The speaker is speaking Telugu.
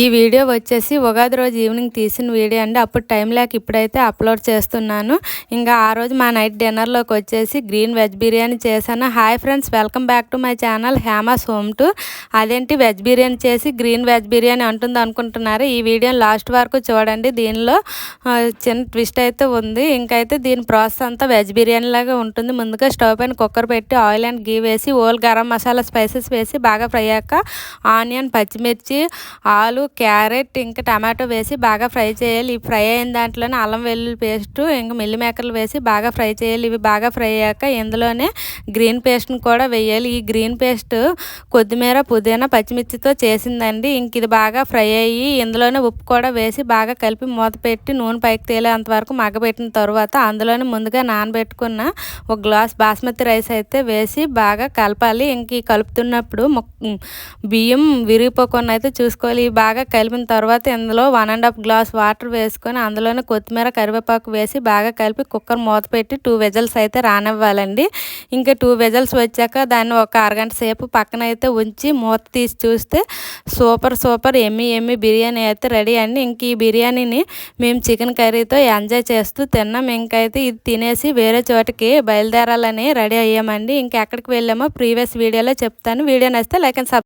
ఈ వీడియో వచ్చేసి ఉగాది రోజు ఈవినింగ్ తీసిన వీడియో అండి. అప్పుడు టైం లేక ఇప్పుడైతే అప్లోడ్ చేస్తున్నాను. ఇంకా ఆ రోజు మా నైట్ డిన్నర్లోకి వచ్చేసి గ్రీన్ వెజ్ బిర్యానీ చేశాను. Hi friends welcome back to my channel Hema's home to అదేంటి వెజ్ బిర్యానీ చేసి గ్రీన్ వెజ్ బిర్యానీ ఉంటుంది అనుకుంటున్నారు. ఈ వీడియో లాస్ట్ వరకు చూడండి. దీనిలో చిన్న ట్విస్ట్ అయితే ఉంది. ఇంకైతే దీని ప్రాసెస్ అంతా వెజ్ బిర్యానీ లాగా ఉంటుంది. ముందుగా స్టవ్ పైన కుక్కర్ పెట్టి ఆయిల్ అండ్ గీ వేసి ఓల్ గరం మసాలా స్పైసెస్ వేసి బాగా ఫ్రై అయ్యాక ఆనియన్ పచ్చిమిర్చి ఆలు క్యారెట్ ఇంకా టమాటో వేసి బాగా ఫ్రై చేయాలి. ఈ ఫ్రై అయిన దాంట్లోనే అల్లం వెల్లుల్లి పేస్ట్ ఇంకా మిల్లి మేకలు వేసి బాగా ఫ్రై చేయాలి. ఇవి బాగా ఫ్రై అయ్యాక ఇందులోనే గ్రీన్ పేస్ట్ని కూడా వేయాలి. ఈ గ్రీన్ పేస్ట్ కొత్తిమీర పుదీనా పచ్చిమిర్చితో చేసిందండి. ఇంక ఇది బాగా ఫ్రై అయ్యి ఇందులోనే ఉప్పు కూడా వేసి బాగా కలిపి మూత పెట్టి నూనె పైకి తేలేంత వరకు మగ్గబెట్టిన తర్వాత అందులోనే ముందుగా నానబెట్టుకున్న ఒక గ్లాస్ బాస్మతి రైస్ అయితే వేసి బాగా కలపాలి. ఇంక కలుపుతున్నప్పుడు బియ్యం విరిగిపోకుండా అయితే చూసుకోవాలి. బాగా బాగా కలిపిన తర్వాత ఇందులో one and half glass water వేసుకొని అందులోనే కొత్తిమీర కరివేపాకు వేసి బాగా కలిపి కుక్కర్ మూత పెట్టి టూ వెజల్స్ అయితే రానివ్వాలండి. ఇంకా టూ వెజల్స్ వచ్చాక దాన్ని ఒక అరగంట సేపు పక్కన అయితే ఉంచి మూత తీసి చూస్తే సూపర్ సూపర్ ఎమ్మి ఎమ్మి బిర్యానీ అయితే రెడీ అండి. ఇంక ఈ బిర్యానీని మేము చికెన్ కర్రీతో ఎంజాయ్ చేస్తూ తిన్నాం. ఇంకైతే ఇది తినేసి వేరే చోటకి బయలుదేరాలని రెడీ అయ్యామండి. ఇంకెక్కడికి వెళ్ళామో ప్రీవియస్ వీడియోలో చెప్తాను. వీడియో నచ్చితే లైక్ అండ్